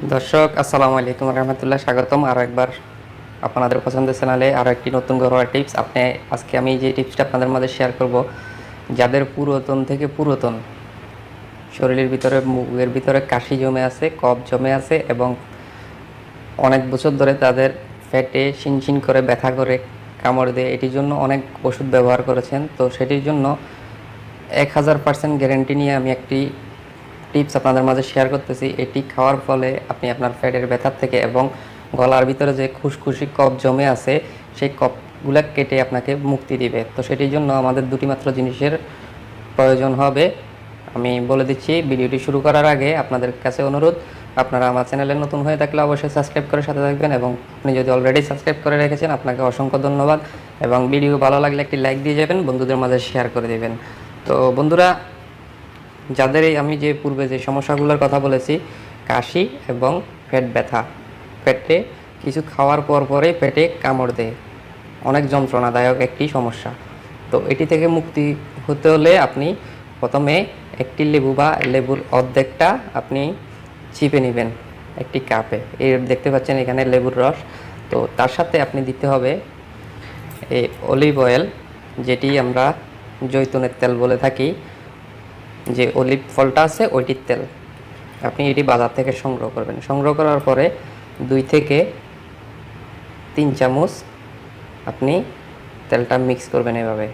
দর্শক, আসসালামু আলাইকুম রহমতুল্লাহ, স্বাগতম আরও একবার আপনাদের পছন্দের চ্যানেলে আরও একটি নতুন ঘরোয়া টিপস আপনি, আজকে আমি যে টিপসটা আপনাদের মাঝে শেয়ার করব, যাদের পুরাতন থেকে পুরাতন, শরীরের ভিতরে, মুখের ভিতরে কাশি জমে আছে, কফ জমে আছে এবং অনেক বছর ধরে তাদের ফ্যাটে শিনশিন করে, ব্যথা করে, কামড় দেয়, এটির জন্য অনেক ওষুধ ব্যবহার করেছেন। তো সেটির জন্য এক হাজার পার্সেন্ট গ্যারেন্টি নিয়ে আমি একটি টিপস আপনাদের মাঝে শেয়ার করতেছি। এটি খাওয়ার ফলে আপনি আপনার ফ্যাটের ব্যথার থেকে এবং গলার ভিতরে যে খুশখুশি কফ জমে আছে, সেই কফগুলো কেটে আপনাকে মুক্তি দিবে। তো সেটির জন্য আমাদের দুটি মাত্র জিনিসের প্রয়োজন হবে। আমি বলে দিচ্ছি, ভিডিওটি শুরু করার আগে আপনাদের কাছে অনুরোধ, আপনারা আমার চ্যানেলে নতুন হয়ে থাকলে অবশ্যই সাবস্ক্রাইব করে সাথে থাকবেন এবং আপনি যদি অলরেডি সাবস্ক্রাইব করে রেখেছেন, আপনাকে অসংখ্য ধন্যবাদ এবং ভিডিও ভালো লাগলে একটি লাইক দিয়ে যাবেন, বন্ধুদের মাঝে শেয়ার করে দেবেন। তো বন্ধুরা যাদের এই আমি যে পূর্বে যে সমস্যাগুলোর কথা বলেছি, কাশি এবং পেট ব্যথা, পেটে কিছু খাওয়ার পর পরে পেটে কামড় দেয়। অনেক যন্ত্রণাদায়ক একটি সমস্যা। তো এটি থেকে মুক্তি হতে হলে আপনি প্রথমে একটি লেবু বা লেবুর অর্ধেকটা আপনি চিপে নেবেন একটি কাপে। এই দেখতে পাচ্ছেন এখানে লেবুর রস। তো তার সাথে আপনি দিতে হবে এই অলিভ অয়েল, যেটি আমরা জৈতুনের তেল বলে থাকি। যে অলিভ ফলটা আছে, ওইটির তেল। আপনি এটি বাজার থেকে সংগ্রহ করবেন। সংগ্রহ করার পরে দুই থেকে তিন চামচ আপনি তেলটা মিক্স করবেন এভাবে।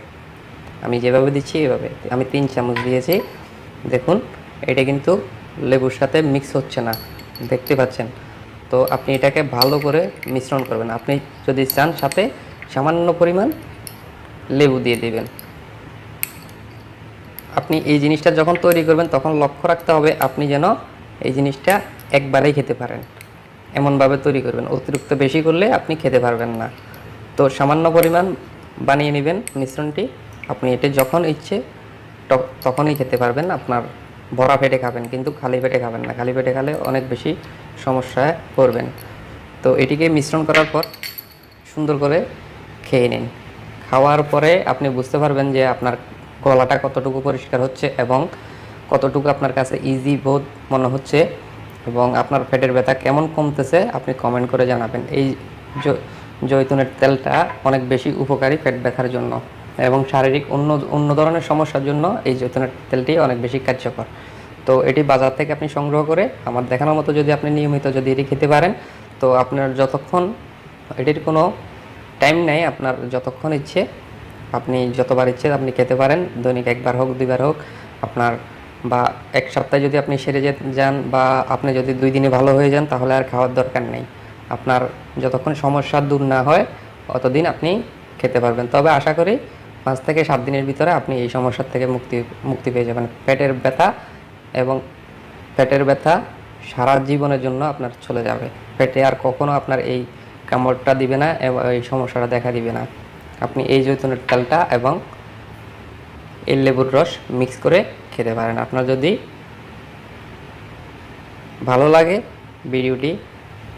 আমি যেভাবে দিচ্ছি, এভাবে। আমি তিন চামচ দিয়েছি। দেখুন, এটা কিন্তু লেবুর সাথে মিক্স হচ্ছে না। দেখতে পাচ্ছেন? তো আপনি এটাকে ভালো করে মিশ্রণ করবেন। আপনি যদি চান সাথে সামান্য পরিমাণ লেবু দিয়ে দিবেন। আপনি এই জিনিসটা যখন তৈরি করবেন, তখন লক্ষ্য রাখতে হবে আপনি যেন এই জিনিসটা একবারেই খেতে পারেন। এমনভাবে তৈরি করবেন। অতিরিক্ত বেশি করলে আপনি খেতে পারবেন না। তো সামান্য পরিমাণ বানিয়ে নেবেন মিশ্রণটি। আপনি এটা যখন ইচ্ছে তখনই খেতে পারবেন। আপনার ভরা পেটে খাবেন, কিন্তু খালি পেটে খাবেন না। খালি পেটে খেলে অনেক বেশি সমস্যায় পড়বেন তো এটিকে মিশ্রণ করার পর সুন্দর করে খেয়ে নিন। খাওয়ার পরে আপনি বুঝতে পারবেন যে আপনার গলাটা কতটুকু পরিষ্কার হচ্ছে এবং কতটুকু আপনার কাছে ইজি বোধ মনে হচ্ছে এবং আপনার পেটের ব্যথা কেমন কমতেছে আপনি কমেন্ট করে জানাবেন। এই জৈতুনের তেলটা অনেক বেশি উপকারী পেট ব্যথার জন্য এবং শারীরিক অন্য অন্য ধরনের সমস্যার জন্য এই জৈতুনের তেলটি অনেক বেশি কার্যকর। তো এটি বাজার থেকে আপনি সংগ্রহ করে আমার দেখানোর মতো যদি আপনি নিয়মিত যদি এটি খেতে পারেন, তো আপনার যতক্ষণ, এটির কোনো টাইম নেই, আপনার যতক্ষণ ইচ্ছে আপনি যতবার ইচ্ছে আপনি খেতে পারেন, দৈনিক একবার হোক, দুইবার হোক, আপনার বা এক সপ্তাহে যদি আপনি সেরে যে- যান বা আপনি যদি দুই দিনে ভালো হয়ে যান, তাহলে আর খাওয়ার দরকার নেই। আপনার যতক্ষণ সমস্যা দূর না হয়, অতদিন আপনি খেতে পারবেন। তবে আশা করি পাঁচ থেকে সাত দিনের ভিতরে আপনি এই সমস্যার থেকে মুক্তি মুক্তি পেয়ে যাবেন। পেটের ব্যথা এবং পেটের ব্যথা সারা জীবনের জন্য আপনার চলে যাবে। পেটে আর কখনো আপনার এই কামড়টা দিবে না, এবং এই সমস্যাটা দেখা দিবে না। আপনি এই জৈতুনের তেলটা এবং এই লেবুর রস মিক্স করে খেতে পারেন। আপনার যদি ভালো লাগে ভিডিওটি,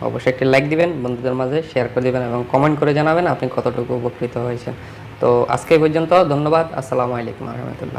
অবশ্যই একটি লাইক দিবেন, বন্ধুদের মাঝে শেয়ার করে দিবেন এবং কমেন্ট করে জানাবেন আপনি কতটুকু উপকৃত হয়েছেন। তো আজকে পর্যন্ত, ধন্যবাদ, আসসালামু আলাইকুম রহমতুল্লাহ